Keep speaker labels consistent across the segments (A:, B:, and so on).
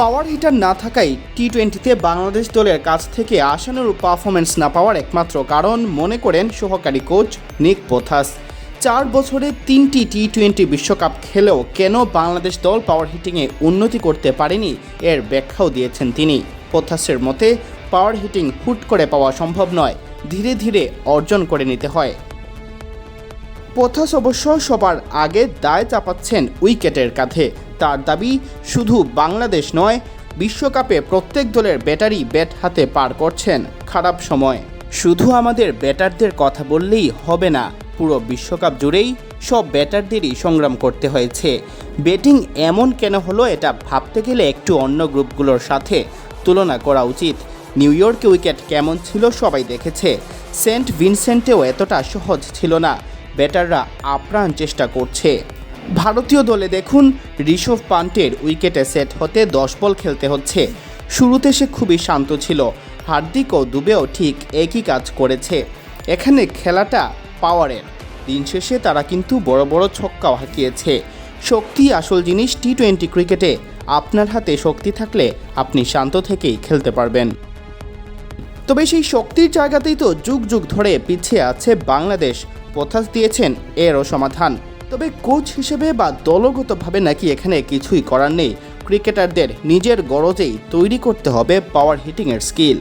A: Power hitter না থাকায় টি টোয়েন্টিতে বাংলাদেশ দলের কাছ থেকে আশানুরূপ পারফরমেন্স না পাওয়ার একমাত্র কারণ মনে করেন সহকারী কোচ নিক পোথাস। চার বছরে তিনটি টি টোয়েন্টি বিশ্বকাপ খেলেও কেন বাংলাদেশ দল পাওয়ার হিটিংয়ে উন্নতি করতে পারেনি এর ব্যাখ্যাও দিয়েছেন তিনি। পোথাসের মতে, পাওয়ার হিটিং হুট করে পাওয়া সম্ভব নয়, ধীরে ধীরে অর্জন করে নিতে হয়। পোথাস অবশ্য সবার আগে দায় চাপাচ্ছেন উইকেটের কাঁধে। তার দাবি শুধু বাংলাদেশ নয়, বিশ্বকাপে প্রত্যেক দলের ব্যাটারি ব্যাট হাতে পার করছেন। খারাপ সময়। শুধু আমাদের ব্যাটারদের কথা বললেই হবে না, পুরো বিশ্বকাপ জুড়েই সব ব্যাটারদেরই সংগ্রাম করতে হয়েছে। ব্যাটিং এমন কেন হলো এটা ভাবতে গেলে একটু অন্য গ্রুপগুলোর সাথে তুলনা করা উচিত। নিউ ইয়র্কে উইকেট কেমন ছিল সবাই দেখেছে। সেন্ট ভিনসেন্টেও এতটা সহজ ছিল না। ব্যাটাররা আপ্রাণ চেষ্টা করছে। ভারতীয় দলে দেখুন, ঋষভ পান্টের উইকেটে সেট হতে দশ বল খেলতে হচ্ছে। শুরুতে সে খুবই শান্ত ছিল। হার্দিক ও দুবেও ঠিক একই কাজ করেছে। এখানে খেলাটা পাওয়ারের। দিন শেষে তারা কিন্তু বড় বড় ছক্কাও হাঁকিয়েছে। শক্তি আসল জিনিস টি টোয়েন্টি ক্রিকেটে। আপনার হাতে শক্তি থাকলে আপনি শান্ত থেকেই খেলতে পারবেন। তবে সেই শক্তির জায়গাতেই তো যুগ যুগ ধরে পিছিয়ে আছে বাংলাদেশ। পথাস দিয়েছেন, এরও সমাধান। তবে কোচ হিসেবে বা দলগতভাবে নাকি এখানে কিছুই করার নেই। ক্রিকেটারদের নিজের গরজেই তৈরি করতে হবে পাওয়ার হিটিংয়ের স্কিল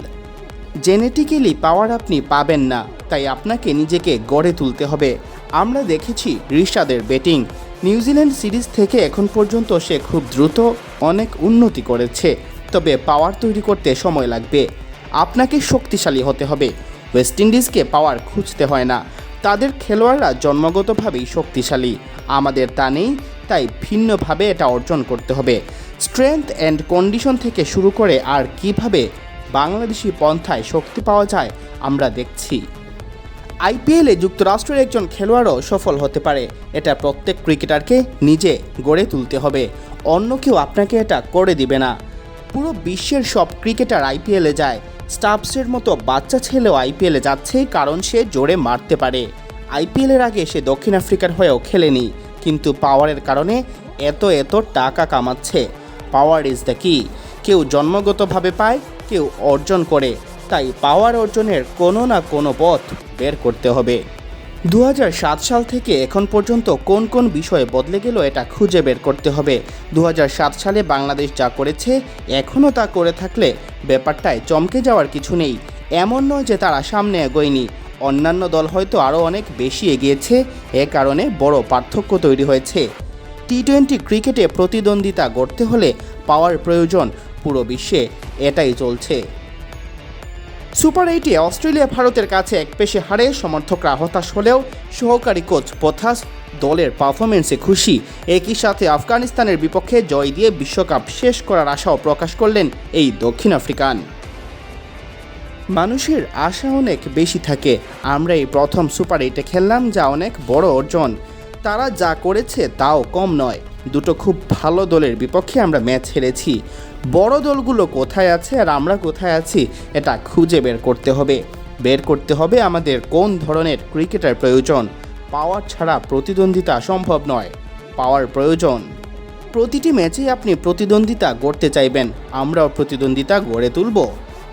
A: জেনেটিক্যালি পাওয়ার আপনি পাবেন না, তাই আপনাকে নিজেকে গড়ে তুলতে হবে। আমরা দেখেছি রিশাদের ব্যাটিং নিউজিল্যান্ড সিরিজ থেকে এখন পর্যন্ত সে খুব দ্রুত অনেক উন্নতি করেছে, তবে পাওয়ার তৈরি করতে সময় লাগবে। আপনাকে শক্তিশালী হতে হবে। ওয়েস্ট ইন্ডিজকে পাওয়ার খুঁজতে হয় না। তাদের খেলোয়াড়রা জন্মগতভাবেই শক্তিশালী। আমাদের তা নেই, তাই ভিন্নভাবে এটা অর্জন করতে হবে। স্ট্রেংথ অ্যান্ড কন্ডিশন থেকে শুরু করে আর কীভাবে বাংলাদেশি পন্থায় শক্তি পাওয়া যায়, আমরা দেখছি। আইপিএলে যুক্তরাষ্ট্রের একজন খেলোয়াড়ও সফল হতে পারে। এটা প্রত্যেক ক্রিকেটারকে নিজে গড়ে তুলতে হবে। অন্য কেউ আপনাকে এটা করে দিবে না। পুরো বিশ্বের সব ক্রিকেটার আইপিএলে যায়। স্টাফসের মতো বাচ্চা ছেলেও আইপিএলে যাচ্ছে কারণ সে জোরে মারতে পারে। আইপিএলের আগে সে দক্ষিণ আফ্রিকার হয়েও খেলেনি, কিন্তু পাওয়ারের কারণে এত এত টাকা কামাচ্ছে। পাওয়ার ইজ দ্য কি? কেউ জন্মগতভাবে পায়, কেউ অর্জন করে। তাই পাওয়ার অর্জনের কোনো না কোনো পথ বের করতে হবে। দু হাজার সাত সাল থেকে এখন পর্যন্ত কোন কোন বিষয়ে বদলে গেল এটা খুঁজে বের করতে হবে। দু হাজার সাত সালে বাংলাদেশ যা করেছে এখনও তা করে থাকলে ব্যাপারটায় চমকে যাওয়ার কিছু নেই। এমন নয় যে তারা সামনে এগোয়নি। অন্যান্য দল হয়তো আরও অনেক বেশি এগিয়েছে, এ কারণে বড় পার্থক্য তৈরি হয়েছে। টি টোয়েন্টি ক্রিকেটে প্রতিদ্বন্দ্বিতা গড়তে হলে পাওয়ার প্রয়োজন পুরো বিশ্বে, এটাই চলছে। সুপার এইটে অস্ট্রেলিয়া ভারতের কাছে এক পেশে হারে সমর্থকরা হতাশ হলেও সহকারী কোচ পথাস দলের পারফরমেন্সে খুশি। একই সাথে আফগানিস্তানের বিপক্ষে জয় দিয়ে বিশ্বকাপ শেষ করার আশাও প্রকাশ করলেন এই দক্ষিণ আফ্রিকান। মানুষের আশা অনেক বেশি থাকে। আমরা এই প্রথম সুপার এইটে খেললাম, যা অনেক বড় অর্জন। তারা যা করেছে তাও কম নয়। দুটো খুব ভালো দলের বিপক্ষে আমরা ম্যাচ হেরেছি। বড় দলগুলো কোথায় আছে আর আমরা কোথায় আছি, এটা খুঁজে বের করতে হবে। বের করতে হবে আমাদের কোন ধরনের ক্রিকেটার প্রয়োজন। পাওয়ার ছাড়া প্রতিদ্বন্দ্বিতা সম্ভব নয়। পাওয়ার প্রয়োজন। প্রতিটি ম্যাচেই আপনি প্রতিদ্বন্দ্বিতা গড়তে চাইবেন। আমরাও প্রতিদ্বন্দ্বিতা গড়ে তুলব।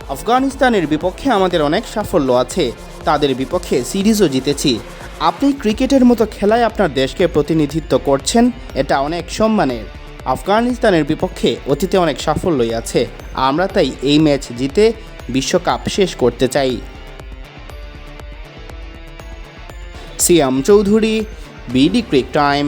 A: আফগানিস্তানের বিপক্ষে আমাদের অনেক সাফল্য আছে। তাদের বিপক্ষে সিরিজও জিতেছি। আপনি ক্রিকেটের মতো খেলায় আপনার দেশকে প্রতিনিধিত্ব করছেন, এটা অনেক সম্মানের। আফগানিস্তানের বিপক্ষে অতীতে অনেক সাফল্যই আছে। আমরা তাই এই ম্যাচ জিতে বিশ্বকাপ শেষ করতে চাই। Siam Chowdhury BD cric time